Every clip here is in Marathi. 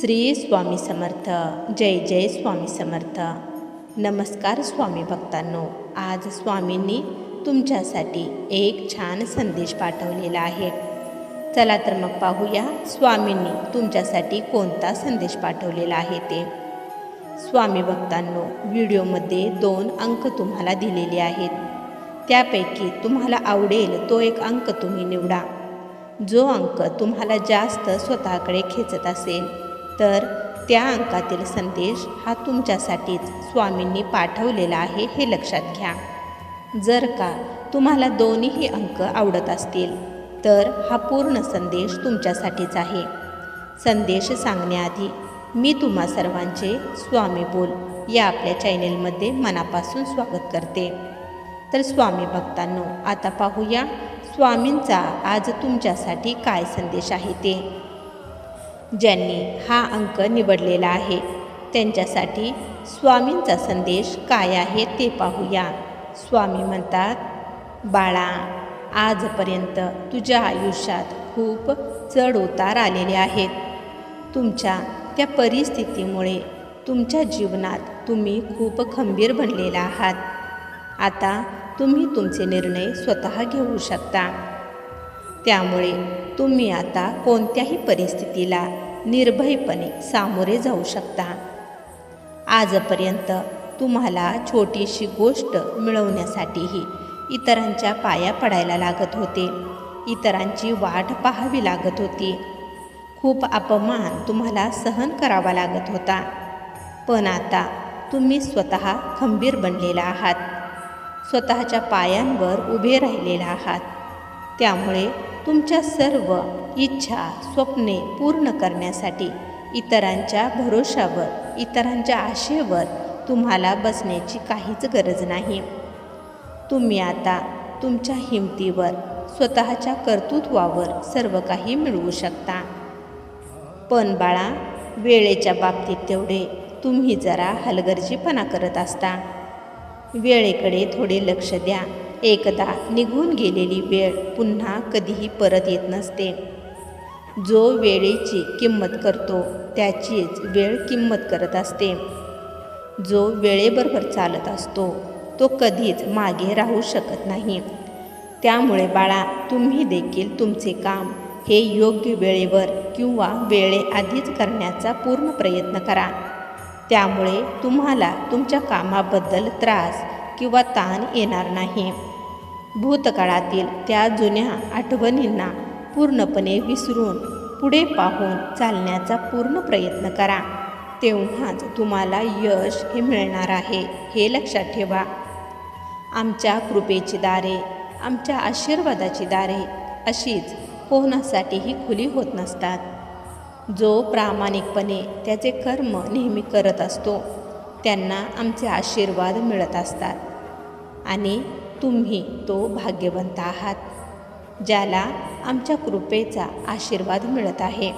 श्री स्वामी समर्थ. जय जय स्वामी समर्थ. नमस्कार स्वामी भक्तांनो. आज स्वामींनी तुमच्यासाठी एक छान संदेश पाठवलेला आहे. चला तर मग पाहूया स्वामींनी तुमच्यासाठी कोणता संदेश पाठवलेला आहे ते. स्वामी भक्तांनो व्हिडिओमध्ये दोन अंक तुम्हाला दिलेले आहेत. त्यापैकी तुम्हाला आवडेल तो एक अंक तुम्ही निवडा. जो अंक तुम्हाला जास्त स्वतःकडे खेचत असेल तर त्या अंकातील संदेश हा तुमच्यासाठीच स्वामींनी पाठवलेला आहे हे लक्षात घ्या. जर का तुम्हाला दोन्हीही अंक आवडत असतील तर हा पूर्ण संदेश तुमच्यासाठीच आहे. संदेश सांगण्याआधी मी तुम्हा सर्वांचे स्वामी बोल या आपल्या चॅनेलमध्ये मनापासून स्वागत करते. तर स्वामी भक्तांनो आता पाहूया स्वामींचा आज तुमच्यासाठी काय संदेश आहे ते. ज्यांनी हा अंक निवडलेला आहे. त्यांच्यासाठी स्वामींचा संदेश काय आहे ते पाहूया. स्वामी म्हणतात बाळा आजपर्यंत तुझ्या आयुष्यात खूप चढ उतार आलेले आहेत. तुमच्या त्या परिस्थितीमुळे तुमच्या जीवनात तुम्ही खूप खंबीर बनलेला आहात. आता तुम्ही तुमचे निर्णय स्वतः घेऊ शकता. त्यामुळे तुम्ही आता कोणत्याही परिस्थितीला निर्भयपणे सामोरे जाऊ शकता. आजपर्यंत तुम्हाला छोटीशी गोष्ट मिळवण्यासाठीही इतरांच्या पाया पडायला लागत होते. इतरांची वाट पाहावी लागत होती. खूप अपमान तुम्हाला सहन करावा लागत होता. पण आता तुम्ही स्वतः खंबीर बनलेला आहात. स्वतःच्या पायांवर उभे राहिलेला आहात. त्यामुळे तुमच्या सर्व इच्छा स्वप्ने पूर्ण करण्यासाठी इतरांच्या भरोशावर इतरांच्या आशेवर तुम्हाला बसण्याची काहीच गरज नाही. तुम्ही आता तुमच्या हिमतीवर स्वतःच्या कर्तृत्वावर सर्व काही मिळवू शकता. पण बाळा वेळेच्या बाबतीत तेवढे तुम्ही जरा हलगर्जीपणा करत असता. वेळेकडे थोडे लक्ष द्या. एकदा निघून गेलेली वेळ पुन्हा कधीही परत येत नसते. जो वेळेची किंमत करतो त्याचीच वेळ किंमत करत असते. जो वेळेबरोबर चालत असतो तो कधीच मागे राहू शकत नाही. त्यामुळे बाळा तुम्ही देखील तुमचे काम हे योग्य वेळेवर किंवा वेळेआधीच करण्याचा पूर्ण प्रयत्न करा. त्यामुळे तुम्हाला तुमच्या कामाबद्दल त्रास किंवा ताण येणार नाही. भूतकाळातील त्या जुन्या आठवणींना पूर्णपणे विसरून पुढे पाहून चालण्याचा पूर्ण प्रयत्न करा. तेव्हाच तुम्हाला यश हे मिळणार आहे हे लक्षात ठेवा. आमच्या कृपेची दारे आमच्या आशीर्वादाची दारे अशीच कोणासाठीही खुली होत नसतात. जो प्रामाणिकपणे त्याचे कर्म नेहमी करत असतो त्यांना आमचे आशीर्वाद मिळत असतात. आणि तुम्ही तो भाग्यवंत आहात ज्याला आमच्या कृपेचा आशीर्वाद मिळत आहे.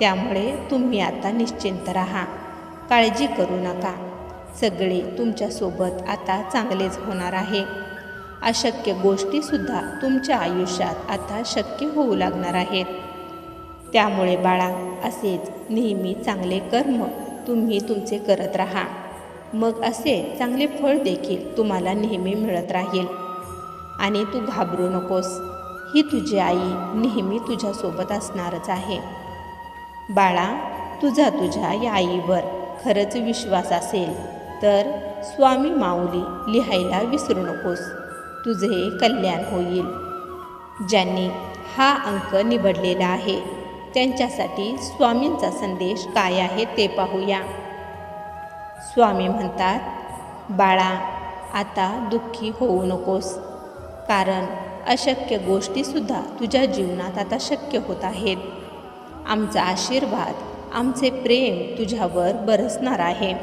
त्यामुळे तुम्ही आता निश्चिंत राहा. काळजी करू नका. सगळे तुमच्यासोबत आता चांगलेच होणार आहे. अशक्य गोष्टीसुद्धा तुमच्या आयुष्यात आता शक्य होऊ लागणार आहेत. त्यामुळे बाळा असेच नेहमी चांगले कर्म तुम्ही तुमचे करत राहा. मग असे चांगले फळ देखील तुम्हाला नेहमी मिळत राहील. आणि तू घाबरू नकोस. ही तुझी आई नेहमी तुझ्यासोबत असणारच आहे. बाळा तुझा तुझ्या या आईवर खरंच विश्वास असेल तर स्वामी माऊली लिहायला विसरू नकोस. तुझे कल्याण होईल. ज्यांनी हा अंक निवडलेला आहे त्यांच्यासाठी स्वामींचा संदेश काय आहे ते पाहूया. स्वामी म्हणतात बाळा आता दुःखी होऊ नकोस. कारण अशक्य गोष्टीसुद्धा तुझ्या जीवनात आता शक्य होत आहेत. आमचा आशीर्वाद आमचे प्रेम तुझ्यावर बरसणार आहे.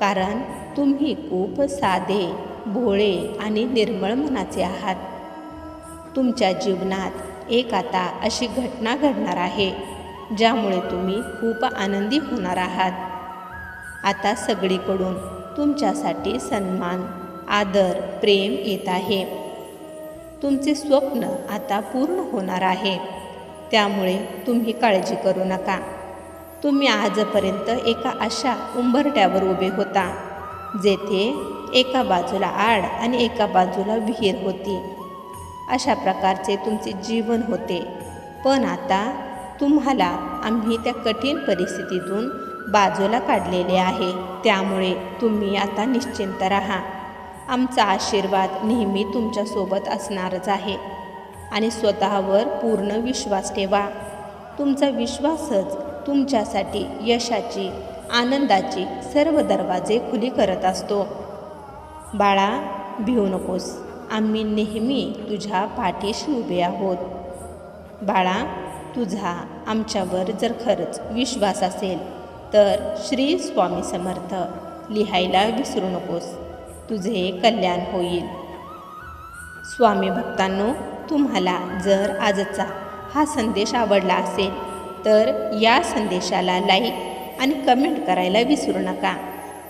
कारण तुम्ही खूप साधे भोळे आणि निर्मळ मनाचे आहात. तुमच्या जीवनात एक आता अशी घटना घडणार आहे ज्यामुळे तुम्ही खूप आनंदी होणार आहात. आता सगळीकडून तुमच्यासाठी सन्मान आदर प्रेम येत आहे. तुमचे स्वप्न आता पूर्ण होणार आहे. त्यामुळे तुम्ही काळजी करू नका. तुम्ही आजपर्यंत एका अशा उंबरट्यावर उभे होता जेथे एका बाजूला आड आणि एका बाजूला विहीर होती. अशा प्रकारचे तुमचे जीवन होते. पण आता तुम्हाला आम्ही त्या कठीण परिस्थितीतून बाजूला काढलेले आहे. त्यामुळे तुम्ही आता निश्चिंत राहा. आमचा आशीर्वाद नेहमी तुमच्यासोबत असणारच आहे. आणि स्वतःवर पूर्ण विश्वास ठेवा. तुमचा विश्वासच तुमच्यासाठी यशाची आनंदाची सर्व दरवाजे खुली करत असतो. बाळा भिऊ नकोस. आम्ही नेहमी तुझ्या पाठीशी उभे आहोत. बाळा तुझा आमच्यावर जर खरंच विश्वास असेल तर श्री स्वामी समर्थ लिहायला विसरू नकोस. तुझे कल्याण होईल. स्वामी भक्तांनो तुम्हाला जर आजचा हा संदेश आवडला असेल तर या संदेशाला लाईक आणि कमेंट करायला विसरू नका.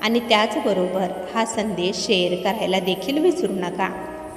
आणि त्याचबरोबर हा संदेश शेअर करायला देखील विसरू नका.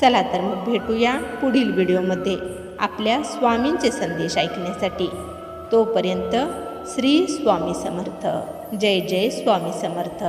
चला तर मग भेटूया पुढील व्हिडिओमध्ये आपल्या स्वामींचे संदेश ऐकण्यासाठी. तोपर्यंत श्री स्वामी समर्थ. जय जय स्वामी समर्थ.